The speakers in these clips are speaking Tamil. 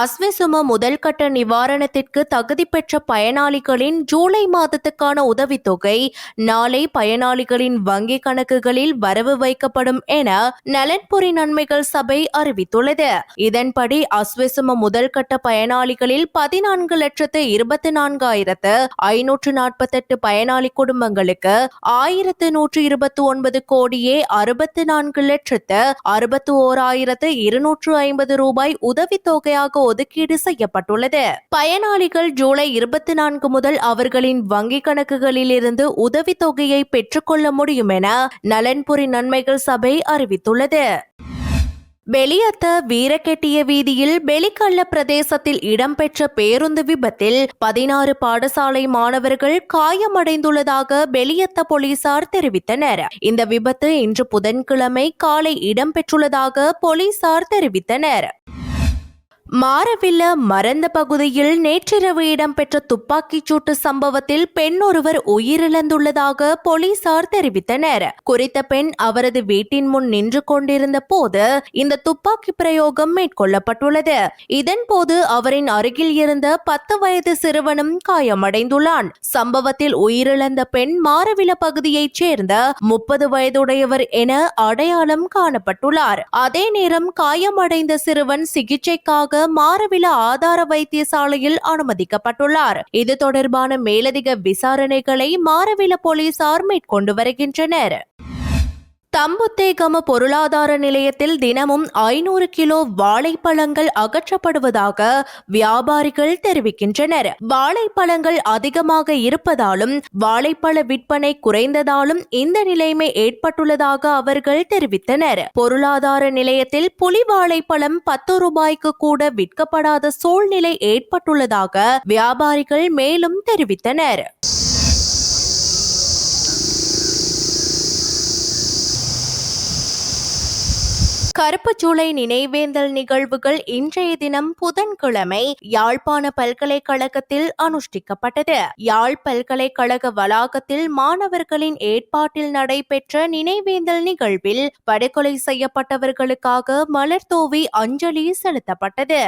அஸ்விசும முதல் கட்ட நிவாரணத்திற்கு தகுதி பெற்ற பயனாளிகளின் ஜூலை மாதத்துக்கான உதவித்தொகை நாளை பயனாளிகளின் வங்கிக் கணக்குகளில் வரவு வைக்கப்படும் என நலன்புரி நன்மைகள் சபை அறிவித்துள்ளது. இதன்படி அஸ்விசும முதல் கட்ட பயனாளிகளில் பதினான்கு லட்சத்து இருபத்தி நான்காயிரத்து ஐநூற்று நாற்பத்தெட்டு பயனாளி குடும்பங்களுக்கு ஆயிரத்து நூற்று இருபத்தி ஒன்பது கோடியே அறுபத்தி நான்கு லட்சத்து அறுபத்தி ஓராயிரத்து இருநூற்று ஐம்பது ரூபாய் உதவித்தொகையாக ஒதுக்கீடு செய்யப்பட்டுள்ளது. பயனாளிகள் ஜூலை இருபத்தி நான்கு முதல் அவர்களின் வங்கிக் கணக்குகளில் இருந்து உதவித்தொகையை பெற்றுக்கொள்ள முடியும் என நலன்புரி நன்மைகள் சபை அறிவித்துள்ளது. வெளியத்த வீரக்கெட்டிய வீதியில் வெளிக்கள்ள பிரதேசத்தில் இடம்பெற்ற பேருந்து விபத்தில் பதினாறு பாடசாலை மாணவர்கள் காயமடைந்துள்ளதாக வெளியத்த போலீசார் தெரிவித்தனர். இந்த விபத்து இன்று புதன்கிழமை காலை இடம்பெற்றுள்ளதாக போலீசார் தெரிவித்தனர். மாரவில்ல மறந்த பகுதியில் நேற்றிரவு இடம்பெற்ற துப்பாக்கிச் சூட்டு சம்பவத்தில் பெண் ஒருவர் உயிரிழந்துள்ளதாக போலீசார் தெரிவித்தனர். குறித்த பெண் அவரது வீட்டின் முன் நின்று கொண்டிருந்த போது இந்த துப்பாக்கி பிரயோகம் மேற்கொள்ளப்பட்டுள்ளது. இதன்போது அவரின் அருகில் இருந்த பத்து வயது சிறுவனும் காயமடைந்துள்ளான். சம்பவத்தில் உயிரிழந்த பெண் மாரவில பகுதியைச் சேர்ந்த முப்பது வயதுடையவர் என அடையாளம் காணப்பட்டுள்ளார். அதே நேரம் காயமடைந்த சிறுவன் சிகிச்சைக்காக மாரவில ஆதார வைத்தியசாலையில் அனுமதிக்கப்பட்டுள்ளார். இது தொடர்பான மேலதிக விசாரணைகளை மாரவில போலீசார் மேற்கொண்டு வருகின்றனர். தம்புத்தேகம பொருளாதார நிலையத்தில் தினமும் ஐநூறு கிலோ வாழைப்பழங்கள் அகற்றப்படுவதாக வியாபாரிகள் தெரிவிக்கின்றனர். வாழைப்பழங்கள் அதிகமாக இருப்பதாலும் வாழைப்பழ விற்பனை குறைந்ததாலும் இந்த நிலைமை ஏற்பட்டுள்ளதாக அவர்கள் தெரிவித்தனர். பொருளாதார நிலையத்தில் புலி வாழைப்பழம் பத்து ரூபாய்க்கு கூட விற்கப்படாத சூழ்நிலை ஏற்பட்டுள்ளதாக வியாபாரிகள் மேலும் தெரிவித்தனர். கருப்பு ஜூலை நினைவேந்தல் நிகழ்வுகள் இன்றைய தினம் புதன்கிழமை யாழ்ப்பாண பல்கலைக்கழகத்தில் அனுஷ்டிக்கப்பட்டது. யாழ் பல்கலைக்கழக வளாகத்தில் மாணவர்களின் ஏற்பாட்டில் நடைபெற்ற நினைவேந்தல் நிகழ்வில் படுகொலை செய்யப்பட்டவர்களுக்காக மலர்தூவி அஞ்சலி செலுத்தப்பட்டது.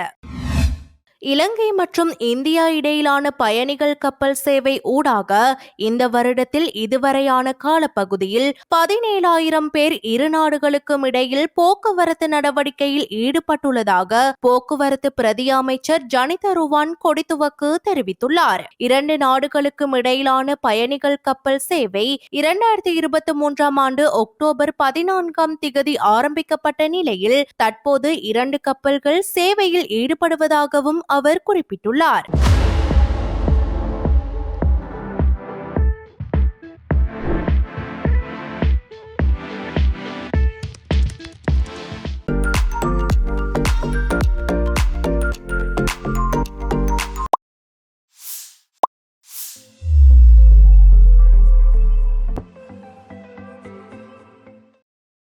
இலங்கை மற்றும் இந்தியா இடையிலான பயணிகள் கப்பல் சேவை ஊடாக இந்த வருடத்தில் இதுவரையான காலப்பகுதியில் பதினேழாயிரம் பேர் இரு நாடுகளுக்கும் இடையில் போக்குவரத்து நடவடிக்கையில் ஈடுபட்டுள்ளதாக போக்குவரத்து பிரதி அமைச்சர் ஜனித ருவான் கொடித்துவக்கு தெரிவித்துள்ளார். இரண்டு நாடுகளுக்கும் இடையிலான பயணிகள் கப்பல் சேவை இரண்டாயிரத்தி இருபத்தி மூன்றாம் ஆண்டு அக்டோபர் பதினான்காம் திகதி ஆரம்பிக்கப்பட்ட நிலையில் தற்போது இரண்டு கப்பல்கள் சேவையில் ஈடுபடுவதாகவும் அவர் குறிப்பிட்டுள்ளார்.